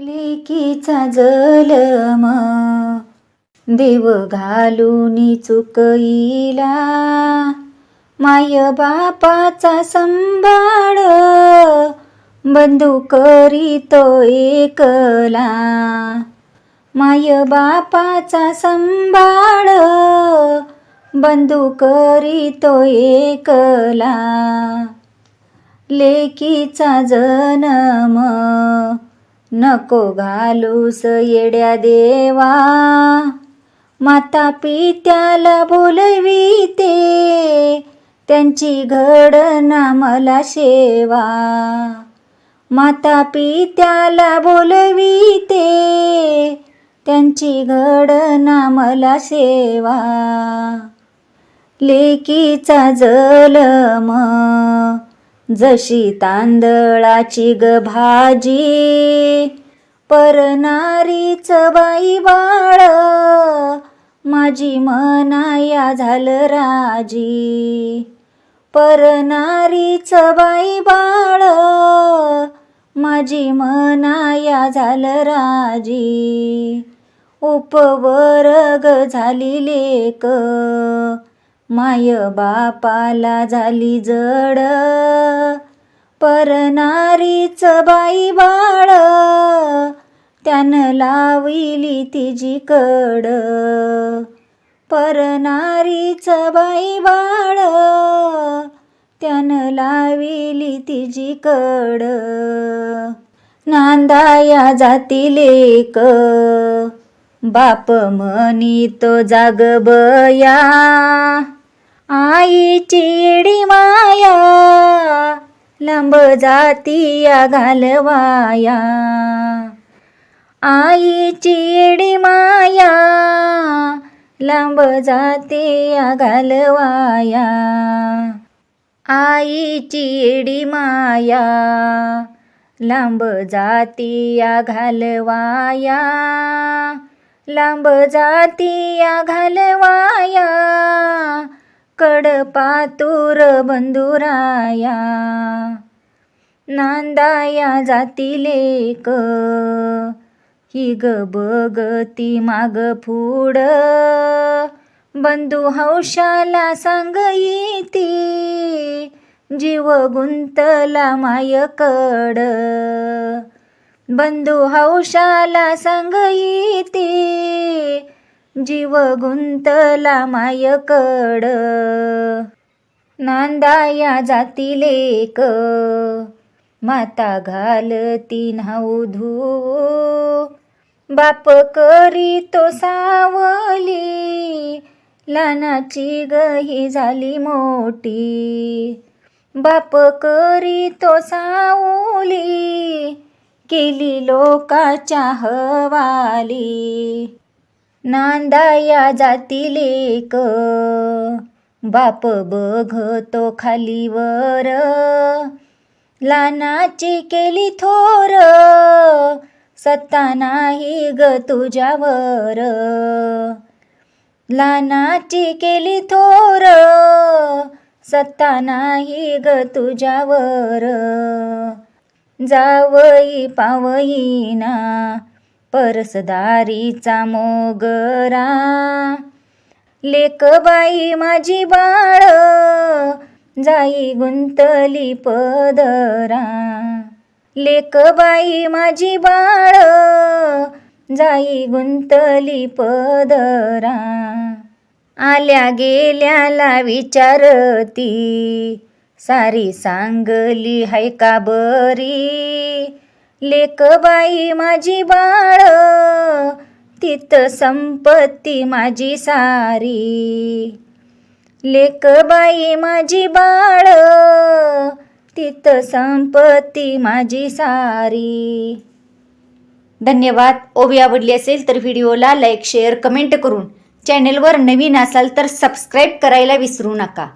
लेकीचा जलम. देव घालून चुकईला. माय बापाचा संभाळ. बंधू करीतो एकला. माय बापाचा संभाळ. बंधू करीतो एकला. लेकीचा जन्म. नको घालूस येड्या देवा. माता पित्याला बोलविते त्यांची घडना मला शेवा. माता पित्याला बोलविते त्यांची घडना मला सेवा लेकीचा जलम जशी तांदळाची ग भाजी परनारीच बाई बाळ माझी मनाया झालं राजी. परनारीच बाई बाळ माझी मनाया झालं राजी. उपवर्ग झाली लेक माय बापाला झाली जड. परनारीच बाई बाळ. त्यानं लाविली तिची कड. परनारीच बाई बाळ. त्यानं लाविली तिची कड. नांदाया जाती लेक. बाप म्हणी तो जाग बया. आईची इडी माया लांब जातीया घालवाया आईची इडी माया लांब जातीया घालवाया आईची इडी माया लांब जातीया घालवाया लांब जातीया घालवाया कडपातूर बंधुराया नांदाया जाती लेक. ही ग बगती माग फूड. बंधू हौशाला सांग येती जीव गुंतला मायकड. बंधू हौशाला सांग येती जीव गुंतला मायकड. नांदाया जाती लेक. माता घालती नाऊ धू बाप करी तो सावली. लानाची गही झाली मोठी. बाप करी तो सावली. केली लोकाच्या हवाली. नांदाया जाती एक बाप बघतो खालीवर लानाची केली थोर. सत्ता नाही ग तुझ्यावर. लानाची केली थोर. सत्ता नाही ग तुझ्यावर. जावई पावईना परसदारीचा मोगरा. लेकबाई माझी बाळ जाई गुंतली पदरा. लेकबाई माझी बाळ जाई गुंतली पदरा. आल्या गेल्याला विचारती सारी सांगली हाय का बरी? लेकबाई माझी बाळ तित संपत्ती माझी सारी. लेकबाई माझी बाळ तित संपत्ती माझी सारी. धन्यवाद. ओवी आवडली असेल तर व्हिडिओला लाईक शेअर कमेंट करून चॅनेलवर नवीन असाल तर सबस्क्राईब करायला विसरू नका.